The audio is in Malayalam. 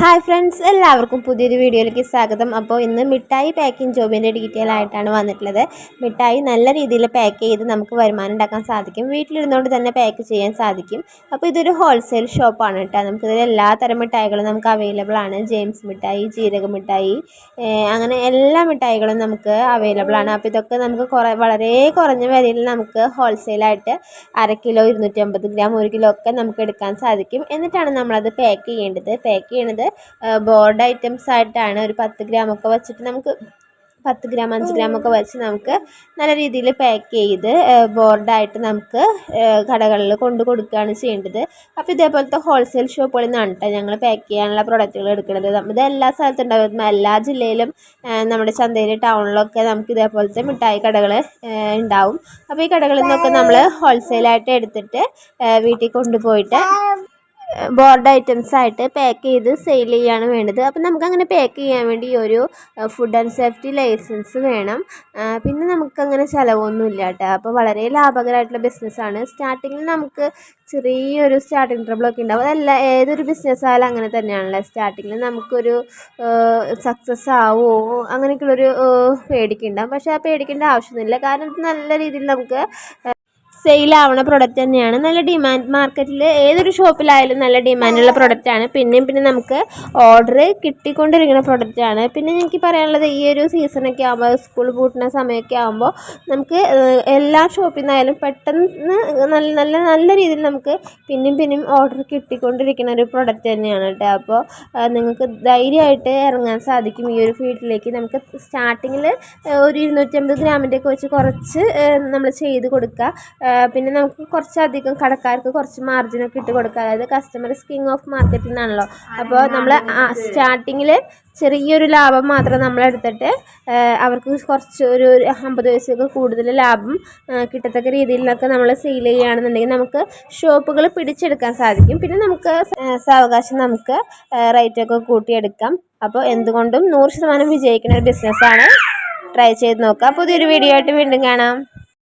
ഹായ് ഫ്രണ്ട്സ് എല്ലാവർക്കും പുതിയൊരു വീഡിയോയിലേക്ക് സ്വാഗതം. അപ്പോൾ ഇന്ന് മിഠായി പാക്കിംഗ് ജോബിന്റെ ഡീറ്റെയിൽ ആയിട്ടാണ് വന്നിട്ടുള്ളത്. മിഠായി നല്ല രീതിയിൽ പാക്ക് ചെയ്ത് നമുക്ക് വരുമാനം ഉണ്ടാക്കാൻ സാധിക്കും. വീട്ടിലിരുന്നുകൊണ്ട് തന്നെ പാക്ക് ചെയ്യാൻ സാധിക്കും. അപ്പോൾ ഇതൊരു ഹോൾസെയിൽ ഷോപ്പാണ് കേട്ടോ. നമുക്കിതിൽ എല്ലാ തരം മിഠായികളും നമുക്ക് അവൈലബിൾ ആണ്. ജെയിംസ് മിഠായി ജീരക മിഠായി അങ്ങനെ എല്ലാ മിഠായികളും നമുക്ക് അവൈലബിൾ ആണ്. അപ്പോൾ ഇതൊക്കെ നമുക്ക് കുറേ വളരെ കുറഞ്ഞ വിലയിൽ നമുക്ക് ഹോൾസെയിലായിട്ട് അര കിലോ ഇരുന്നൂറ്റമ്പത് ഗ്രാം ഒരു കിലോ ഒക്കെ നമുക്ക് എടുക്കാൻ സാധിക്കും. എന്നിട്ടാണ് നമ്മളത് പാക്ക് ചെയ്യേണ്ടത്. പാക്ക് ചെയ്യണത് ബോർഡ് ഐറ്റംസ് ആയിട്ടാണ് ഒരു പത്ത് ഗ്രാം ഒക്കെ വെച്ചിട്ട് നമുക്ക് പത്ത് ഗ്രാം അഞ്ച് ഗ്രാം ഒക്കെ വെച്ച് നമുക്ക് നല്ല രീതിയിൽ പാക്ക് ചെയ്ത് ബോർഡായിട്ട് നമുക്ക് കടകളിൽ കൊണ്ട് കൊടുക്കുകയാണ് ചെയ്യേണ്ടത്. അപ്പോൾ ഇതേപോലത്തെ ഹോൾസെയിൽ ഷോപ്പുകളിൽ നിന്നാണ് കേട്ടോ ഞങ്ങൾ പാക്ക് ചെയ്യാനുള്ള പ്രോഡക്റ്റുകൾ എടുക്കുന്നത് ഇത് എല്ലാ സ്ഥലത്തും ഉണ്ടാവും. എല്ലാ ജില്ലയിലും നമ്മുടെ ചന്തയിൽ ടൗണിലൊക്കെ നമുക്ക് ഇതേപോലത്തെ മിഠായി കടകൾ ഉണ്ടാവും. അപ്പോൾ ഈ കടകളിൽ നിന്നൊക്കെ നമ്മൾ ഹോൾസെയിലായിട്ട് എടുത്തിട്ട് വീട്ടിൽ കൊണ്ടുപോയിട്ട് ബോർഡ് ഐറ്റംസ് ആയിട്ട് പാക്ക് ചെയ്ത് സെയിൽ ചെയ്യാണ് വേണ്ടത്. അപ്പം നമുക്കങ്ങനെ പാക്ക് ചെയ്യാൻ വേണ്ടി ഒരു ഫുഡ് ആൻഡ് സേഫ്റ്റി ലൈസൻസ് വേണം. പിന്നെ നമുക്കങ്ങനെ ചിലവൊന്നുമില്ല കേട്ടോ. അപ്പോൾ വളരെ ലാഭകരമായിട്ടുള്ള ബിസിനസ്സാണ് സ്റ്റാർട്ടിങ്ങിൽ നമുക്ക് ചെറിയൊരു സ്റ്റാർട്ടിങ് ട്രബിളൊക്കെ ഉണ്ടാവും. അതല്ല ഏതൊരു ബിസിനസ് ആയാലും അങ്ങനെ തന്നെയാണല്ലോ. സ്റ്റാർട്ടിങ്ങിൽ നമുക്കൊരു സക്സസ് ആവുമോ അങ്ങനെയൊക്കെയുള്ളൊരു പേടിക്കുണ്ടാവും പക്ഷേ ആ പേടിക്കേണ്ട ആവശ്യമൊന്നുമില്ല. കാരണം നല്ല രീതിയിൽ നമുക്ക് സെയിൽ ആവണ പ്രൊഡക്റ്റ് തന്നെയാണ്. നല്ല ഡിമാൻഡ് മാർക്കറ്റിൽ ഏതൊരു ഷോപ്പിലായാലും നല്ല ഡിമാൻഡുള്ള പ്രൊഡക്റ്റാണ് പിന്നെയും പിന്നെ നമുക്ക് ഓർഡർ കിട്ടിക്കൊണ്ടിരിക്കുന്ന പ്രൊഡക്റ്റാണ് പിന്നെ എനിക്ക് പറയാനുള്ളത് ഈ ഒരു സീസണൊക്കെ ആകുമ്പോൾ സ്കൂൾ പൂട്ടുന്ന സമയമൊക്കെ ആകുമ്പോൾ നമുക്ക് എല്ലാ ഷോപ്പിൽ നിന്നായാലും പെട്ടെന്ന് നല്ല നല്ല നല്ല രീതിയിൽ നമുക്ക് പിന്നെയും പിന്നെയും ഓർഡർ കിട്ടിക്കൊണ്ടിരിക്കുന്ന ഒരു പ്രൊഡക്റ്റ് തന്നെയാണ് കേട്ടോ. അപ്പോൾ നിങ്ങൾക്ക് ധൈര്യമായിട്ട് ഇറങ്ങാൻ സാധിക്കും ഈ ഒരു ഫീൽഡിലേക്ക് നമുക്ക് സ്റ്റാർട്ടിങ്ങിൽ ഒരു ഇരുന്നൂറ്റമ്പത് ഗ്രാമിന്റെയൊക്കെ വെച്ച് കുറച്ച് നമ്മൾ ചെയ്ത് കൊടുക്കുക. പിന്നെ നമുക്ക് കുറച്ചധികം കടക്കാർക്ക് കുറച്ച് മാർജിനൊക്കെ ഇട്ട് കൊടുക്കുക. അതായത് കസ്റ്റമർ കിങ് ഓഫ് മാർക്കറ്റിൽ നിന്നാണല്ലോ അപ്പോൾ നമ്മൾ സ്റ്റാർട്ടിങ്ങിൽ ചെറിയൊരു ലാഭം മാത്രം നമ്മൾ എടുത്തിട്ട് അവർക്ക് കുറച്ച് ഒരു ഒരു അമ്പത് പൈസയൊക്കെ കൂടുതൽ ലാഭം കിട്ടത്തക്ക രീതിയിലൊക്കെ നമ്മൾ സെയിൽ ചെയ്യുകയാണെന്നുണ്ടെങ്കിൽ നമുക്ക് ഷോപ്പുകൾ പിടിച്ചെടുക്കാൻ സാധിക്കും. പിന്നെ നമുക്ക് സാവകാശം നമുക്ക് റേറ്റൊക്കെ കൂട്ടിയെടുക്കാം. അപ്പോൾ എന്തുകൊണ്ടും നൂറ് ശതമാനം വിജയിക്കുന്ന ഒരു ബിസിനസ്സാണ് ട്രൈ ചെയ്ത് നോക്കാം. പുതിയൊരു വീഡിയോ ആയിട്ട് വീണ്ടും കാണാം.